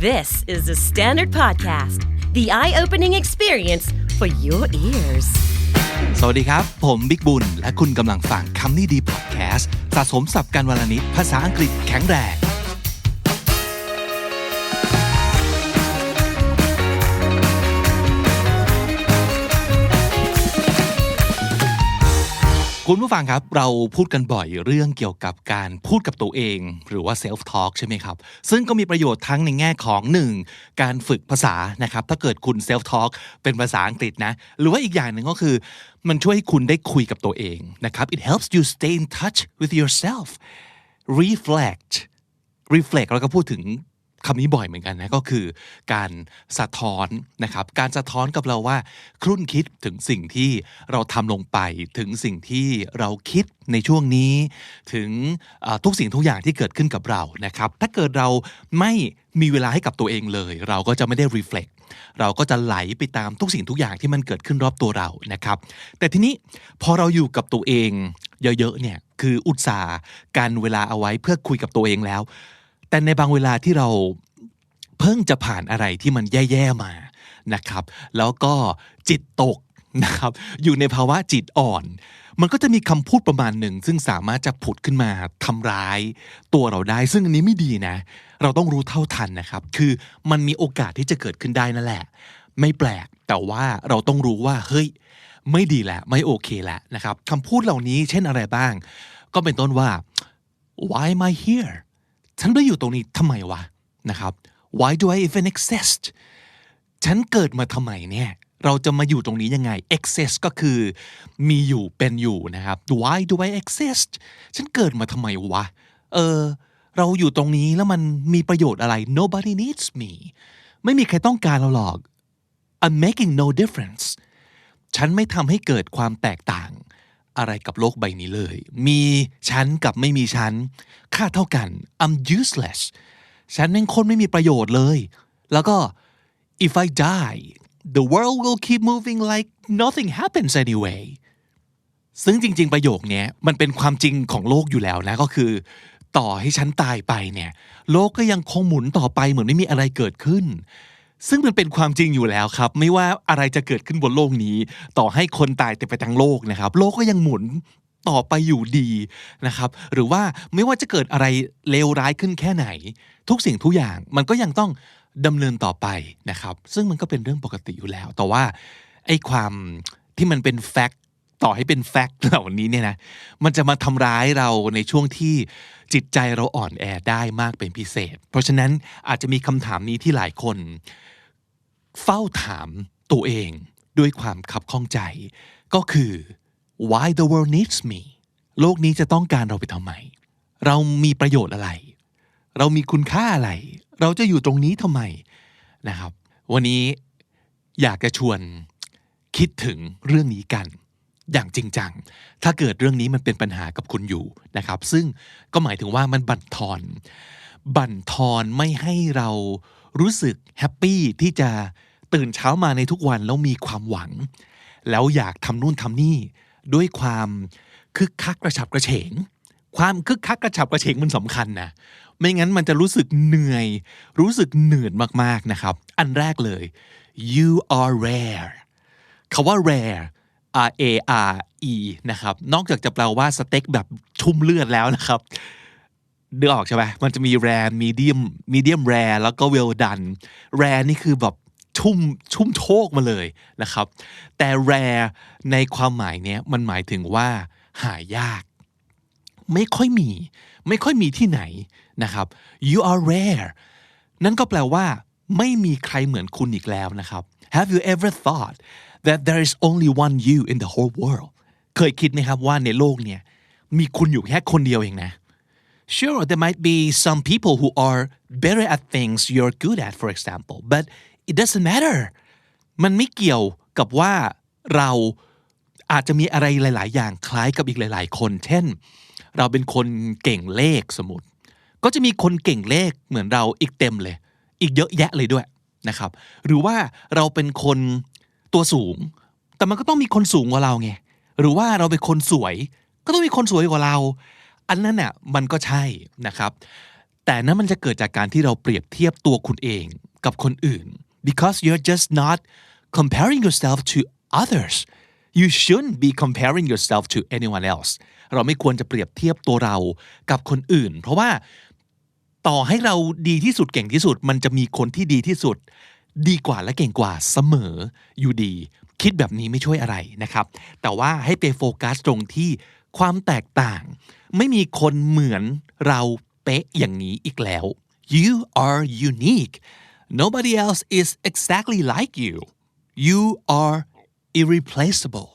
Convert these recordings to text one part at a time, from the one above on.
This is the Standard Podcast, the eye opening experience for your ears. สวัสดีครับ ผมบิ๊กบุญ และคุณกำลังฟังคำนี้ดีพอดแคสต์สะสมสับการวลนิดภาษาอังกฤษแข็งแรง คุณผู้ฟังครับเราพูดกันบ่อยเรื่องเกี่ยวกับการพูดกับตัวเอง หรือว่า self talk ใช่ไหมครับ ซึ่งก็มีประโยชน์ทั้งในแง่ของ 1. การฝึกภาษานะครับถ้าเกิดคุณ self talk เป็นภาษาอังกฤษนะ หรือว่าอีกอย่างหนึ่งก็คือ มันช่วยให้คุณได้คุยกับตัวเองนะครับ it helps you stay in touch with yourself reflect reflect เราก็พูดถึง คำนี้บ่อยเหมือนกันนะก็คือการสะท้อนนะครับการสะท้อนกับเราว่า ครุ่นคิดถึงสิ่งที่เราทำลงไป ถึงสิ่งที่เราคิดในช่วงนี้ ถึงทุกสิ่งทุกอย่างที่เกิดขึ้นกับเรานะครับ ถ้าเกิดเราไม่มีเวลาให้กับตัวเองเลย เราก็จะไม่ได้ reflect เราก็จะไหลไปตามทุกสิ่งทุกอย่างที่มันเกิดขึ้นรอบตัวเรานะครับ แต่ทีนี้พอเราอยู่กับตัวเองเยอะๆเนี่ยคืออุตสาห์การเวลาเอาไว้เพื่อคุยกับตัวเองแล้ว แต่ในบางเวลาที่เรา เพิ่งจะผ่านอะไรที่มันแย่ๆมานะครับ แล้วก็จิตตกนะครับ อยู่ในภาวะจิตอ่อน มันก็จะมีคำพูดประมาณหนึ่ง ซึ่งสามารถจะผุดขึ้นมาทำร้าย ตัวเราได้ ซึ่งอันนี้ไม่ดีนะ เราต้องรู้เท่าทันนะครับ คือมันมีโอกาสที่จะเกิดขึ้นได้นั่นแหละ ไม่แปลก แต่ว่าเราต้องรู้ว่า เฮ้ย ไม่ดีแหล้วไม่โอเคแหล้วนะครับคำพูดเหล่านี้เช่นอะไรบ้าง ก็เป็นต้นว่า why am I here ฉันไปอยู่ตรงนี้ทำไมวะนะครับ why do I even exist ฉันเกิดมาทำไมเนี่ย เราจะมาอยู่ตรงนี้ยังไง exist ก็คือ มีอยู่เป็นอยู่นะครับ why do I exist ฉันเกิดมาทำไมวะ เออ เราอยู่ตรงนี้แล้วมันมีประโยชน์อะไร nobody needs me ไม่มีใครต้องการเราหรอก I'm making no difference ฉันไม่ทำให้เกิดความแตกต่าง อะไรกับโลกใบนี้เลย มีฉันกับไม่มีฉัน ค่าเท่ากัน I'm useless ฉันเป็นคนไม่มีประโยชน์เลย แล้วก็ if I die the world will keep moving like nothing happens anyway ซึ่งจริง ๆ ประโยคนี้มันเป็นความจริงของโลกอยู่แล้วนะก็คือ ต่อให้ฉันตายไปเนี่ย โลกก็ยังคงหมุนต่อไปเหมือนไม่มีอะไรเกิดขึ้น ซึ่งมันเป็นความจริงอยู่แล้วครับ ไม่ว่าอะไรจะเกิดขึ้นบนโลกนี้ ต่อให้คนตายเต็มไปทั้งโลกนะครับ โลกก็ยังหมุน ต่อไปอยู่ดีนะครับ หรือว่าไม่ว่าจะเกิดอะไรเลวร้ายขึ้นแค่ไหน ทุกสิ่งทุกอย่างมันก็ยังต้องดำเนินต่อไปนะครับ ซึ่งมันก็เป็นเรื่องปกติอยู่แล้ว แต่ว่าไอ้ความที่มันเป็นแฟกต์ต่อให้เป็นแฟกต์เหล่านี้เนี่ยนะมันจะมาทำร้ายเราในช่วงที่จิตใจเราอ่อนแอได้มากเป็นพิเศษ เพราะฉะนั้นอาจจะมีคำถามนี้ที่หลายคน เฝ้าถามตัวเองด้วยความขับข้องใจ ก็คือ why the world needs me โลกนี้จะต้องการเราไปทำไม เรามีประโยชน์อะไร เรามีคุณค่าอะไร เราจะอยู่ตรงนี้ทำไมนะครับ วันนี้อยากจะชวนคิดถึงเรื่องนี้กัน อย่างจริงจัง ถ้าเกิดเรื่องนี้มันเป็นปัญหากับคุณอยู่นะครับ ซึ่งก็หมายถึงว่ามันบั่นทอน บั่นทอนไม่ให้เรารู้สึกแฮปปี้ที่จะตื่นเช้ามาในทุกวันแล้วมีความหวัง แล้วอยากทำนู่นทำนี่ ด้วยความคึกคักกระฉับกระเฉง ความคึกคักกระฉับกระเฉงมันสำคัญนะไม่งั้นมันจะรู้สึกเหนื่อย รู้สึกเหนื่อยมากๆนะครับ อันแรกเลย you are rare คาว่า rare R A R E นะครับ นอกจากจะแปลว่าสเต็กแบบชุ่มเลือดแล้วนะครับเดือออกใช่ไหมมันจะมีแรร์มีเดียมมีเดียมแรแล้วก็เวลดันแรร์นี่คือแบบ ชุ่มชุ่มโชคมาเลยนะครับ แต่แรร์ในความหมายเนี้ยมันหมายถึงว่า หายาก ไม่ค่อยมี ไม่ค่อยมีที่ไหนนะครับ you are rare นั่นก็แปลว่า ไม่มีใครเหมือนคุณอีกแล้วนะครับ Have you ever thought that there is only one you in the whole world เคยคิดไหมครับว่าในโลกเนี่ยมีคุณอยู่แค่คนเดียวเองนะ Sure, there might be some people who are better at things you're good at, for example, but it doesn't matter. มันไม่เกี่ยวกับว่าเราอาจจะมีอะไรหลาย ๆ อย่างคล้ายกับอีกหลาย ๆ คน เช่น เราเป็นคนเก่งเลขสมมติ ก็จะมีคนเก่งเลขเหมือนเราอีกเต็มเลย อีกเยอะแยะเลยด้วยนะครับ หรือว่าเราเป็นคนตัวสูง แต่มันก็ต้องมีคนสูงกว่าเราไง หรือว่าเราเป็นคนสวย ก็ต้องมีคนสวยกว่าเรา อันนั้นน่ะมันก็ใช่นะครับ แต่นั้นมันจะเกิดจากการที่เราเปรียบเทียบตัวคุณเองกับคนอื่น because you're just not comparing yourself to others you shouldn't be comparing yourself to anyone else เราไม่ควรจะเปรียบเทียบตัวเรากับคนอื่น เพราะว่าต่อให้เราดีที่สุดเก่งที่สุด มันจะมีคนที่ดีที่สุด ดีกว่าและเก่งกว่าเสมออยู่ดี คิดแบบนี้ไม่ช่วยอะไรนะครับ แต่ว่าให้ไปโฟกัสตรงที่ความแตกต่าง ไม่มีคนเหมือนเราเป๊ะอย่างนี้อีกแล้ว you are unique nobody else is exactly like you you are irreplaceable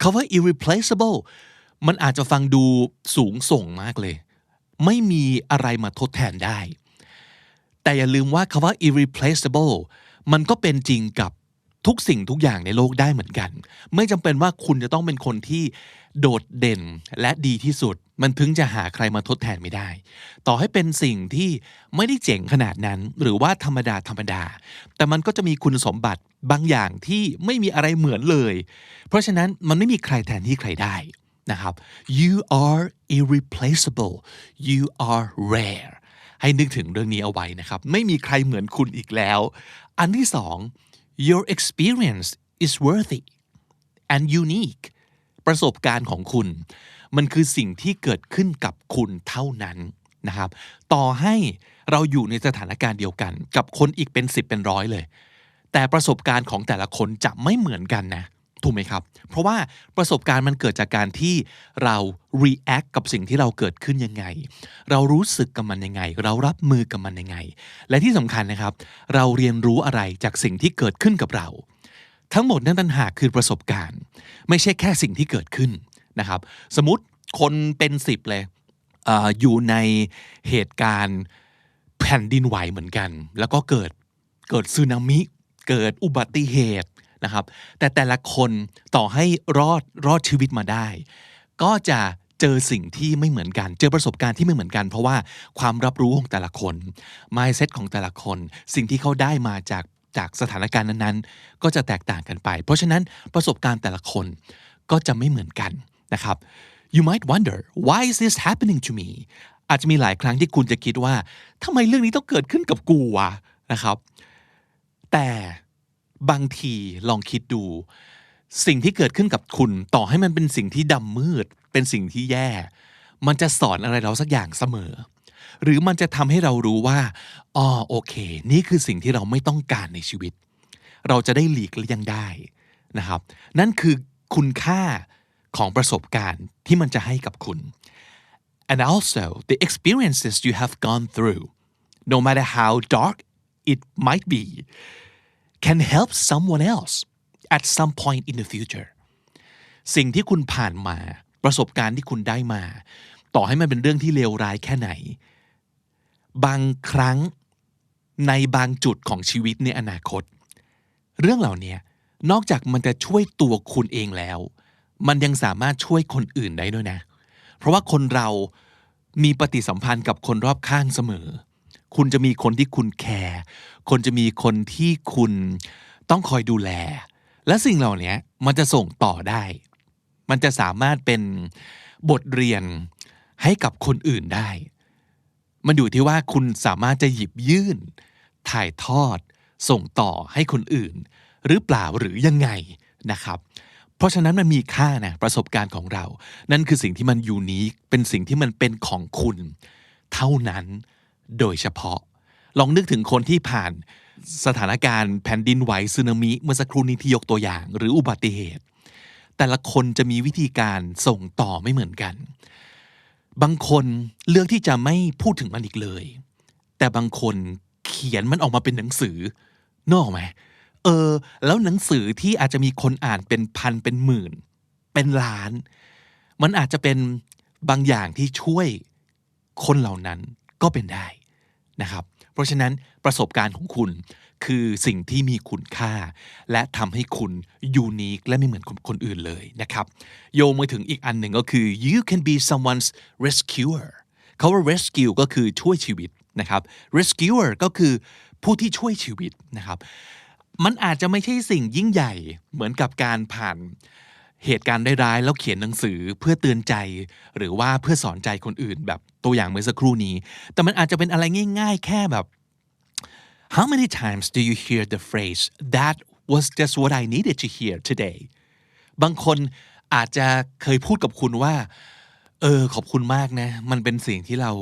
คาว่า irreplaceable มันอาจจะฟังดูสูงส่งมากเลย ไม่มีอะไรมาทดแทนได้ แต่อย่าลืมว่าคาว่า irreplaceable มันก็เป็นจริงกับทุกสิ่งทุกอย่างในโลกได้เหมือนกัน ไม่จำเป็นว่าคุณจะต้องเป็นคนที่โดดเด่นและดีที่สุด มันถึงจะหาใครมาทดแทนไม่ได้ ต่อให้เป็นสิ่งที่ไม่ได้เจ๋งขนาดนั้น หรือว่าธรรมดาธรรมดา แต่มันก็จะมีคุณสมบัติบางอย่างที่ไม่มีอะไรเหมือนเลย เพราะฉะนั้นมันไม่มีใครแทนที่ใครได้นะครับ you are irreplaceable you are rare ให้นึกถึงเรื่องนี้เอาไว้นะครับ ไม่มีใครเหมือนคุณอีกแล้ว อันที่สอง your experience is worthy and unique ประสบการณ์ของคุณ มันคือสิ่งที่เกิดขึ้นกับคุณเท่านั้นนะครับ ต่อให้เราอยู่ในสถานการณ์เดียวกัน กับคนอีกเป็นสิบเป็นร้อยเลย แต่ประสบการณ์ของแต่ละคนจะไม่เหมือนกันนะถูกไหมครับ เพราะว่าประสบการณ์มันเกิดจากการที่เรา react กับสิ่งที่เราเกิดขึ้นยังไง เรารู้สึกกับมันยังไง เรารับมือกับมันยังไง และที่สำคัญนะครับ เราเรียนรู้อะไรจากสิ่งที่เกิดขึ้นกับเรา ทั้งหมดนั้นต่างหากคือประสบการณ์ ไม่ใช่แค่สิ่งที่เกิดขึ้น นะครับ สมมติคนเป็นสิบเลยเอออยู่ในเหตุการณ์แผ่นดินไหวเหมือนกัน แล้วก็เกิดเกิดสึนามิ เกิดอุบัติเหตุนะครับ แต่แต่ละคนต่อให้รอดรอดชีวิตมาได้ ก็จะเจอสิ่งที่ไม่เหมือนกัน เจอประสบการณ์ที่ไม่เหมือนกัน เพราะว่าความรับรู้ของแต่ละคน mindset ของแต่ละคน สิ่งที่เขาได้มาจากจากสถานการณ์นั้นๆ ก็จะแตกต่างกันไป เพราะฉะนั้นประสบการณ์แต่ละคนก็จะไม่เหมือนกัน นะครับ you might wonder why is this happening to me อาจจะมีหลายครั้งที่คุณจะคิดว่าทำไมเรื่องนี้ต้องเกิดขึ้นกับกูวะนะครับ แต่บางทีลองคิดดู สิ่งที่เกิดขึ้นกับคุณ ต่อให้มันเป็นสิ่งที่ดำมืด เป็นสิ่งที่แย่ มันจะสอนอะไรเราสักอย่างเสมอ หรือมันจะทำให้เรารู้ว่าอ๋อโอเค นี่คือสิ่งที่เราไม่ต้องการในชีวิต เราจะได้หลีกเลี่ยงได้นะครับ นั่นคือคุณค่า ของประสบการณ์ที่มันจะให้กับคุณ and also the experiences you have gone through no matter how dark it might be can help someone else at some point in the future สิ่งที่คุณผ่านมาประสบการณ์ที่คุณได้มา ต่อให้มันเป็นเรื่องที่เลวร้ายแค่ไหน บางครั้งในบางจุดของชีวิตในอนาคต เรื่องเหล่านี้นอกจากมันจะช่วยตัวคุณเองแล้ว มันยังสามารถช่วยคนอื่นได้ด้วยนะ เพราะว่าคนเรามีปฏิสัมพันธ์กับคนรอบข้างเสมอ คุณจะมีคนที่คุณแคร์คนจะมีคนที่คุณต้องคอยดูแล และสิ่งเหล่านี้มันจะส่งต่อได้ มันจะสามารถเป็นบทเรียนให้กับคนอื่นได้ มันอยู่ที่ว่าคุณสามารถจะหยิบยื่น ถ่ายทอด ส่งต่อให้คนอื่น หรือเปล่าหรือยังไงนะครับ เพราะฉะนั้นมันมีค่านะประสบการณ์ของเรา นั่นคือสิ่งที่มันยูนิคเป็นสิ่งที่มันเป็นของคุณ เท่านั้นโดยเฉพาะ ลองนึกถึงคนที่ผ่านสถานการณ์แผ่นดินไหวสึนามิเมื่อสักครู่นี้ที่ยกตัวอย่าง หรืออุบัติเหตุ แต่ละคนจะมีวิธีการส่งต่อไม่เหมือนกัน บางคนเลือกที่จะไม่พูดถึงมันอีกเลย แต่บางคนเขียนมันออกมาเป็นหนังสือนกออกไหม เออ แล้วหนังสือที่อาจจะมีคนอ่านเป็นพันเป็นหมื่น เป็นล้าน มันอาจจะเป็นบางอย่างที่ช่วยคนเหล่านั้นก็เป็นได้นะครับ เพราะฉะนั้นประสบการณ์ของคุณคือสิ่งที่มีคุณค่า และทำให้คุณยูนิคและไม่เหมือนคนอื่นเลยนะครับ โยงมาถึงอีกอันหนึ่งก็คือ you can be someone's rescuer เขาว่า rescue ก็คือช่วยชีวิตนะครับ rescuer ก็คือผู้ที่ช่วยชีวิตนะครับ มันอาจจะไม่ใช่สิ่งยิ่งใหญ่เหมือนกับการผ่านเหตุการณ์ร้ายๆแล้วเขียนหนังสือเพื่อเตือนใจ หรือว่าเพื่อสอนใจคนอื่นแบบตัวอย่างเมื่อสักครู่นี้ แต่มันอาจจะเป็นอะไรง่าย ๆ แค่แบบ How many times do you hear the phrase that was just what I needed to hear today บางคนอาจจะเคยพูดกับคุณว่า เออ ขอบคุณมากนะ มันเป็นสิ่งที่เรา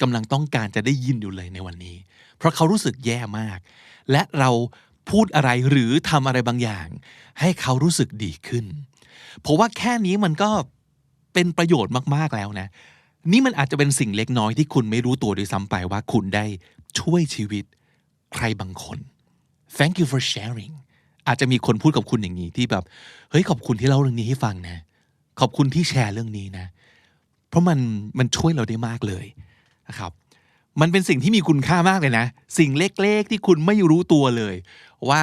กำลังต้องการจะได้ยินอยู่เลยในวันนี้ เพราะเขารู้สึกแย่มาก และเรา พูดอะไรหรือทำอะไรบางอย่าง ให้เขารู้สึกดีขึ้น เพราะว่าแค่นี้มันก็เป็นประโยชน์มากๆแล้วนะ นี่มันอาจจะเป็นสิ่งเล็กน้อยที่คุณไม่รู้ตัวด้วยซ้ำไปว่าคุณได้ช่วยชีวิตใครบางคน thank you for sharing อาจจะมีคนพูดกับคุณอย่างนี้ที่แบบ เฮ้ยขอบคุณที่เล่าเรื่องนี้ให้ฟังนะ ขอบคุณที่แชร์เรื่องนี้นะ เพราะมันมันช่วยเราได้มากเลยนะครับ มันเป็นสิ่งที่มีคุณค่ามากเลยนะ สิ่งเล็กๆ ที่คุณไม่รู้ตัวเลย ว่า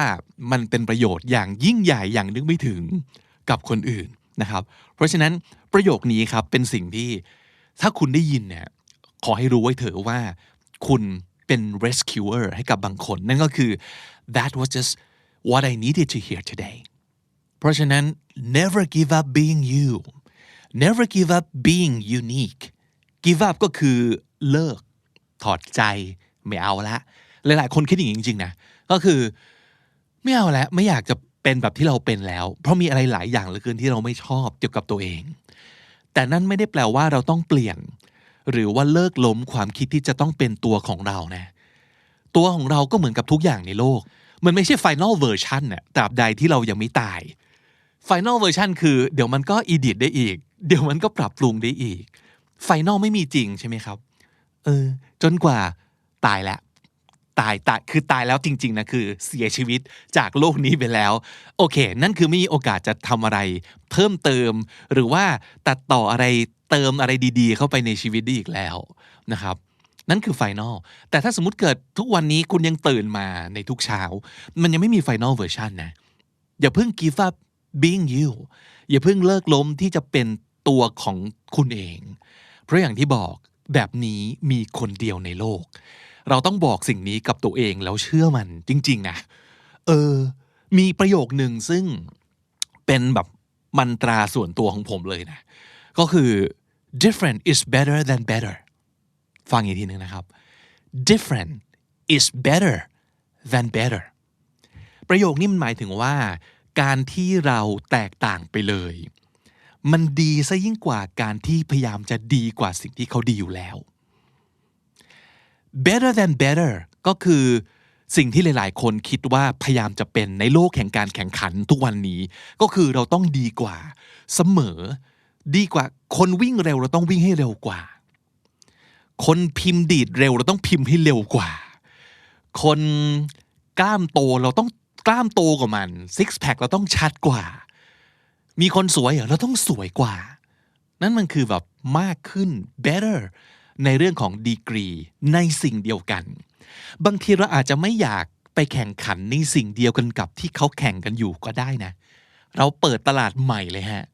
มันเป็นประโยชน์อย่างยิ่งใหญ่อย่างนึกไม่ถึงกับคนอื่นนะครับ เพราะฉะนั้นประโยคนี้ครับเป็นสิ่งที่ถ้าคุณได้ยินเนี่ยขอให้รู้ไว้เถอะว่าคุณเป็น rescuer ให้กับบางคน นั่นก็คือ that was just what I needed to hear today เพราะฉะนั้น never give up being you never give up being unique give up ก็คือเลิก ถอดใจ ไม่เอาละ หลายๆ คนคิดอย่างนี้จริงๆนะ ก็คือ ไม่เอาแล้วไม่อยากจะเป็นแบบที่เราเป็นแล้ว เพราะมีอะไรหลายอย่างเหลือเกินที่เราไม่ชอบเกี่ยวกับตัวเอง แต่นั่นไม่ได้แปลว่าเราต้องเปลี่ยน หรือว่าเลิกล้มความคิดที่จะต้องเป็นตัวของเรานะ ตัวของเราก็เหมือนกับทุกอย่างในโลก มันไม่ใช่ final version น่ะตราบใดที่เรายังไม่ตาย final version คือเดี๋ยวมันก็ edit ได้อีก เดี๋ยวมันก็ปรับปรุงได้อีก final ไม่มีจริงใช่ไหมครับ เออ จนกว่าตายแล้ว ตายตายคือตายแล้วจริง ๆนะคือเสียชีวิตจากโลกนี้ไปแล้ว โอเค นั่นคือไม่มีโอกาสจะทำอะไร เพิ่มเติม หรือว่าตัดต่ออะไรเติมอะไรดี ๆ เข้าไปในชีวิตได้อีกแล้วนะครับ นั่นคือไฟนอลแต่ถ้าสมมติเกิดทุกวันนี้คุณยังตื่นมาในทุกเช้า มันยังไม่มีไฟนอลเวอร์ชันนะอย่าเพิ่ง give up being you อย่าเพิ่งเลิกล้มที่จะเป็นตัวของคุณเอง เพราะอย่างที่บอกแบบนี้มีคนเดียวในโลก เราต้องบอกสิ่งนี้กับตัวเองแล้วเชื่อมันจริง ๆ นะ เออ มีประโยคหนึ่งซึ่งเป็นแบบมันตราส่วนตัวของผมเลยนะ ก็คือ different is better than better ฟังอีกทีหนึ่งนะครับ different is better than better ประโยคนี้มันหมายถึงว่า การที่เราแตกต่างไปเลย มันดีซะยิ่งกว่าการที่พยายามจะดีกว่าสิ่งที่เขาดีอยู่แล้ว better than better ก็คือสิ่งที่หลายๆ คนคิดว่าพยายามจะเป็นในโลกแห่งการแข่งขันทุกวันนี้ ก็คือเราต้องดีกว่า เสมอ ดีกว่า คนวิ่งเร็วเราต้องวิ่งให้เร็วกว่า คนพิมพ์ดีดเร็วเราต้องพิมพ์ให้เร็วกว่า คนกล้ามโตเราต้องกล้ามโตกว่ามันซิกแพคเราต้องชัดกว่า มีคนสวยเหรอเราต้องสวยกว่า นั่นมันคือแบบมากขึ้น better ในเรื่องของดีกรีในสิ่งเดียวกัน บางทีเราอาจจะไม่อยากไปแข่งขันในสิ่งเดียวกันกับที่เขาแข่งกันอยู่ก็ได้นะ เราเปิดตลาดใหม่เลยฮะ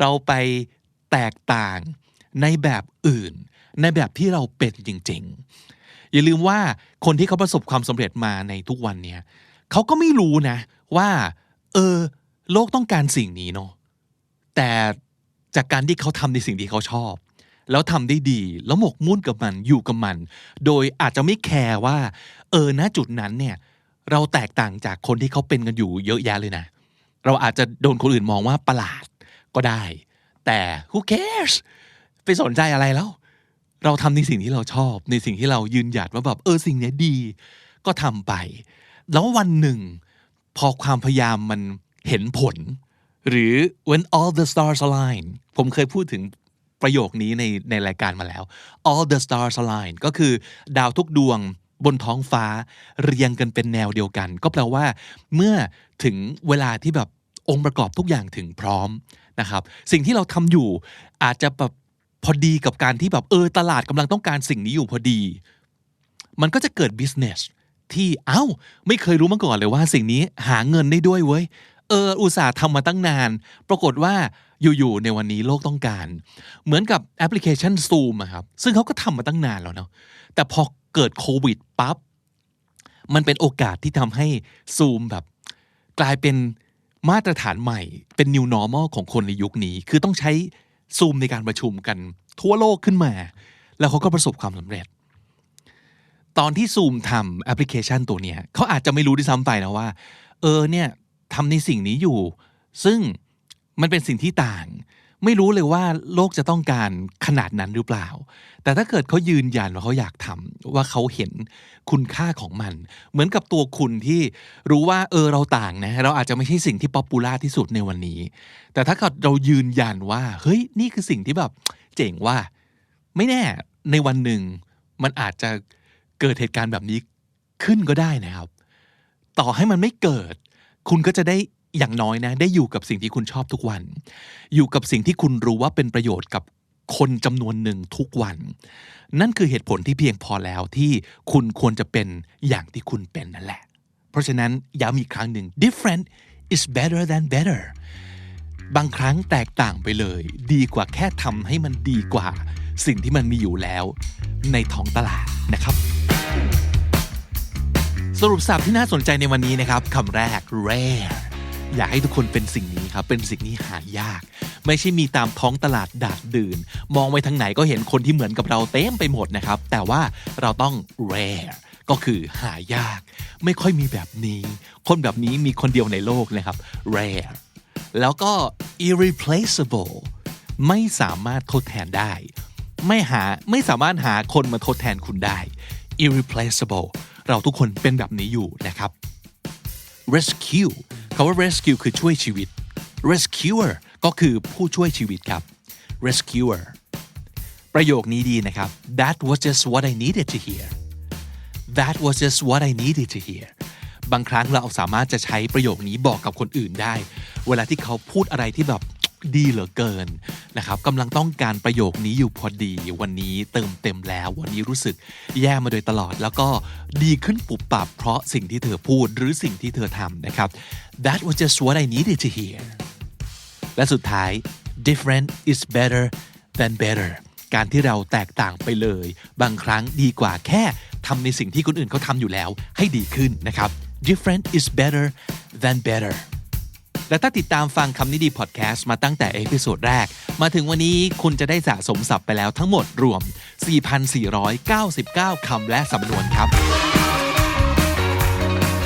เราไปแตกต่างในแบบอื่น ในแบบที่เราเป็นจริง ๆ อย่าลืมว่าคนที่เขาประสบความสำเร็จมาในทุกวันเนี้ยเขาก็ไม่รู้นะ ว่า เออ โลกต้องการสิ่งนี้เนาะแต่จากการที่เขาทำในสิ่งที่เขาชอบ แล้วทำได้ดี แล้วหมกมุ่นกับมันอยู่กับมัน โดยอาจจะไม่แคร์ว่า เออณจุดนั้นเนี่ย เราแตกต่างจากคนที่เขาเป็นกันอยู่เยอะแยะเลยนะ เราอาจจะโดนคนอื่นมองว่าประหลาดก็ได้ แต่ who cares ไปสนใจอะไรแล้ว เราทำในสิ่งที่เราชอบ ในสิ่งที่เรายืนหยัดว่าแบบเออสิ่งนี้ดี ก็ทำไป แล้ววันหนึ่ง พอความพยายามมันเห็นผล หรือ when all the stars align ผมเคยพูดถึง ประโยคนี้ในในรายการมาแล้ว all the stars align ก็คือดาวทุกดวงบนท้องฟ้าเรียงกันเป็นแนวเดียวกัน ก็แปลว่า เมื่อถึงเวลาที่แบบองค์ประกอบทุกอย่างถึงพร้อมนะครับ สิ่งที่เราทำอยู่อาจจะแบบพอดีกับการที่แบบเออตลาดกำลังต้องการสิ่งนี้อยู่พอดี มันก็จะเกิด business ที่เอ้า ไม่เคยรู้มาก่อนเลยว่าสิ่งนี้หาเงินได้ด้วยเว้ย เออ อุตส่าห์ทำมาตั้งนาน ปรากฏว่า อยู่ๆในวันนี้โลกต้องการ เหมือนกับแอปพลิเคชัน Zoom อะครับซึ่งเขาก็ทำมาตั้งนานแล้วเนาะแต่พอเกิดโควิดปั๊บมันเป็นโอกาสที่ทำให้ Zoom แบบกลายเป็นมาตรฐานใหม่ เป็น new normal ของคนในยุคนี้ คือต้องใช้ซูมในการประชุมกันทั่วโลกขึ้นมา แล้วเขาก็ประสบความสำเร็จ ตอนที่ซูมทำแอปพลิเคชันตัวเนี้ยเขาอาจจะไม่รู้ด้วยซ้ำไปนะว่า เออเนี่ยทำในสิ่งนี้อยู่ ซึ่ง มันเป็นสิ่งที่ต่าง ไม่รู้เลยว่าโลกจะต้องการขนาดนั้นหรือเปล่า แต่ถ้าเกิดเขายืนยันว่าเขาอยากทำว่าเขาเห็นคุณค่าของมัน เหมือนกับตัวคุณที่รู้ว่าเออเราต่างนะเราอาจจะไม่ใช่สิ่งที่ป๊อปปูล่าที่สุดในวันนี้ แต่ถ้าเกิดเรายืนยันว่าเฮ้ยนี่คือสิ่งที่แบบเจ๋งว่า ไม่แน่ในวันหนึ่งมันอาจจะเกิดเหตุการณ์แบบนี้ขึ้นก็ได้นะครับ ต่อให้มันไม่เกิด คุณก็จะได้ อย่างน้อยนะ ได้อยู่กับสิ่งที่คุณชอบทุกวัน อยู่กับสิ่งที่คุณรู้ว่าเป็นประโยชน์กับคนจำนวนหนึ่งทุกวัน นั่นคือเหตุผลที่เพียงพอแล้วที่คุณควรจะเป็นอย่างที่คุณเป็นนั่นแหละ เพราะฉะนั้นย้ำอีกครั้งหนึ่ง different is better than better บางครั้งแตกต่างไปเลย ดีกว่าแค่ทำให้มันดีกว่า สิ่งที่มันมีอยู่แล้ว ในท้องตลาดนะครับ สรุปสับที่น่าสนใจในวันนี้นะครับคำแรก rare อยากให้ทุกคนเป็นสิ่งนี้ครับ เป็นสิ่งที่หายาก ไม่ใช่มีตามท้องตลาดดาดดื่น มองไปทางไหนก็เห็นคนที่เหมือนกับเราเต็มไปหมดนะครับ แต่ว่าเราต้อง rare ก็คือหายาก ไม่ค่อยมีแบบนี้ คนแบบนี้มีคนเดียวในโลกนะครับ rare แล้วก็ irreplaceable ไม่สามารถทดแทนได้ ไม่หาไม่สามารถหาคนมาทดแทนคุณได้ irreplaceable เราทุกคนเป็นแบบนี้อยู่นะครับ rescue คาว่า rescue คือช่วยชีวิต rescuer ก็คือผู้ช่วยชีวิตครับ rescuer ประโยคนี้ดีนะครับ that was just what I needed to hear that was just what I needed to hear บางครั้งเราสามารถจะใช้ประโยคนี้บอกกับคนอื่นได้ เวลาที่เขาพูดอะไรที่แบบ ดีเหลือเกินนะครับกำลังต้องการประโยคนี้อยู่พอดี วันนี้เติมเต็มแล้ว วันนี้รู้สึกแย่มาโดยตลอด แล้วก็ดีขึ้นปุบปับเพราะสิ่งที่เธอพูดหรือสิ่งที่เธอทำนะครับ that was just what I needed to hear และสุดท้าย different is better than better การที่เราแตกต่างไปเลย บางครั้งดีกว่าแค่ทำในสิ่งที่คนอื่นเขาทำอยู่แล้วให้ดีขึ้นนะครับ different is better than better และถ้าติดตามฟังคำนี้ดีพอดแคสต์มาตั้งแต่เอพิโซดแรก มาถึงวันนี้คุณจะได้สะสมศัพท์ไปแล้วทั้งหมดรวม 4,499 คำและสำนวนครับ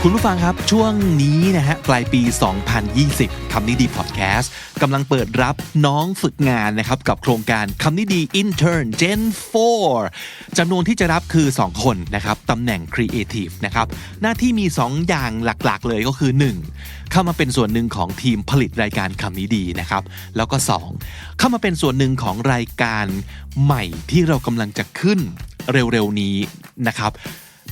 คุณผู้ฟังครับ ช่วงนี้นะฮะปลายปี 2020 คำนี้ดีพอดแคสต์กำลังเปิดรับน้องฝึกงานนะครับ กับโครงการคำนี้ดี Intern Gen 4จำนวนที่จะรับคือ 2 คนนะครับตำแหน่ง Creative นะครับหน้าที่มี 2 อย่างหลักๆ เลยก็คือ 1. เข้ามาเป็นส่วนหนึ่งของทีมผลิตรายการคำนี้ดีนะครับ แล้วก็ 2. เข้ามาเป็นส่วนหนึ่งของรายการใหม่ที่เรากำลังจะขึ้นเร็วๆนี้นะครับ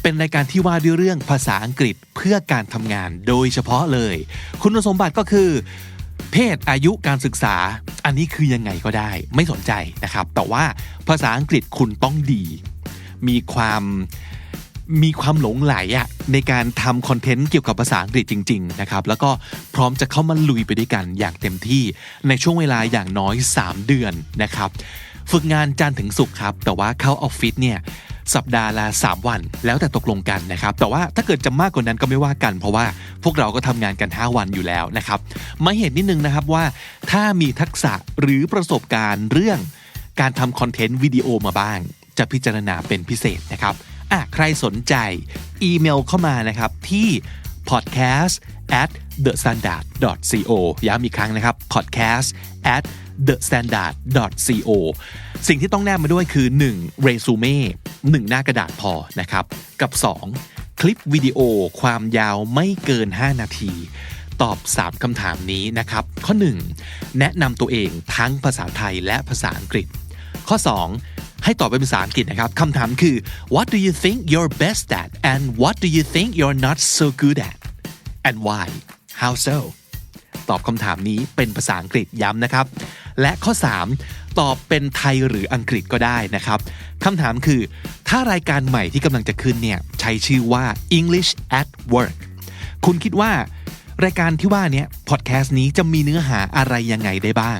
เป็นรายการที่ว่าด้วยเรื่องภาษาอังกฤษเพื่อการทำงานโดยเฉพาะเลย คุณสมบัติก็คือ เพศอายุการศึกษา อันนี้คือยังไงก็ได้ ไม่สนใจนะครับ แต่ว่าภาษาอังกฤษคุณต้องดี มีความมีความหลงไหลอะในการทำคอนเทนต์เกี่ยวกับภาษาอังกฤษจริง ๆ นะครับ แล้วก็พร้อมจะเข้ามาลุยไปด้วยกันอย่างเต็มที่ในช่วงเวลาอย่างน้อย 3 เดือนนะครับ ฝึกงานจันทร์ถึงศุกร์ครับ แต่ว่าเข้าออฟฟิศเนี่ย สัปดาห์ละ3 วัน แล้วแต่ตกลงกันนะครับ แต่ว่าถ้าเกิดจะมากกว่านั้นก็ไม่ว่ากัน เพราะว่าพวกเราก็ทำงานกัน 5 วันอยู่แล้วนะครับ มาเห็นนิดนึงนะครับว่า ถ้ามีทักษะหรือประสบการณ์เรื่อง การทำคอนเทนต์วิดีโอมาบ้าง จะพิจารณาเป็นพิเศษนะครับอะใครสนใจอีเมลเข้ามานะครับที่ podcast at the standard co ย้ำอีกครั้งนะครับ podcast at the standard co สิ่งที่ต้องแนบมาด้วยคือ 1. เรซูเม่1หน้ากระดาษพอนะครับ กับ 2. คลิปวิดีโอความยาวไม่เกิน 5 นาที ตอบ 3คำถามนี้นะครับ ข้อ 1. แนะนำตัวเองทั้งภาษาไทยและภาษาอังกฤษ ข้อ 2 ให้ตอบเป็นภาษาอังกฤษนะครับคำถามคือ what do you think you're best at and what do you think you're not so good at and why how so ตอบคำถามนี้เป็นภาษาอังกฤษย้ำนะครับ และข้อ 3 ตอบเป็นไทยหรืออังกฤษก็ได้นะครับคำถามคือ ถ้ารายการใหม่ที่กำลังจะขึ้นเนี่ยใช้ชื่อว่า English at Work คุณคิดว่า รายการที่ว่านี้พอดแคสต์นี้จะมีเนื้อหาอะไรยังไงได้บ้าง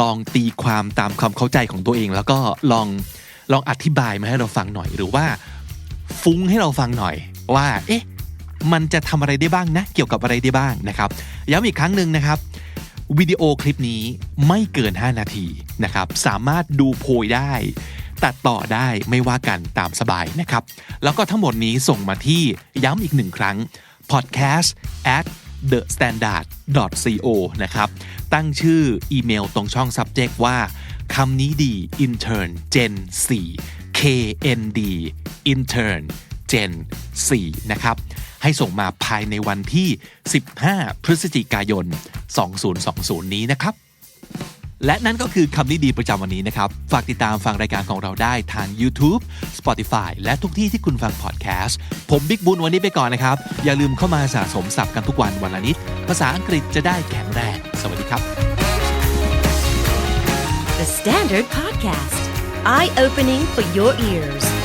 ลองตีความตามความเข้าใจของตัวเอง แล้วก็ลองลองอธิบายมาให้เราฟังหน่อยหรือว่า ฟุ้งให้เราฟังหน่อยว่า เอ๊ะ มันจะทำอะไรได้บ้างนะ เกี่ยวกับอะไรได้บ้างนะครับ ย้ำอีกครั้งหนึ่งนะครับวิดีโอคลิปนี้ไม่เกิน 5 นาทีนะครับ สามารถดูโพยได้ ตัดต่อได้ไม่ว่ากันตามสบายนะครับ แล้วก็ทั้งหมดนี้ส่งมาที่ย้ำอีกหนึ่งครั้ง podcast at the standard co นะครับ ตั้งชื่ออีเมลตรงช่อง subject ว่าคำนี้ดี intern gen 4 knd intern gen 4นะครับ ให้ส่งมาภายในวันที่ 15 พฤศจิกายน 2020 นี้นะครับ และนั่นก็คือคำนี้ดีประจำวันนี้นะครับ ฝากติดตามฟังรายการของเราได้ทาง YouTube Spotify และทุกที่ที่คุณฟังพอดแคสต์ ผมบิ๊กบุญวันนี้ไปก่อนนะครับ อย่าลืมเข้ามาสะสมศัพท์กันทุกวันวันละนิด ภาษาอังกฤษจะได้แข็งแรง สวัสดีครับ The Standard Podcast, eye opening for your ears.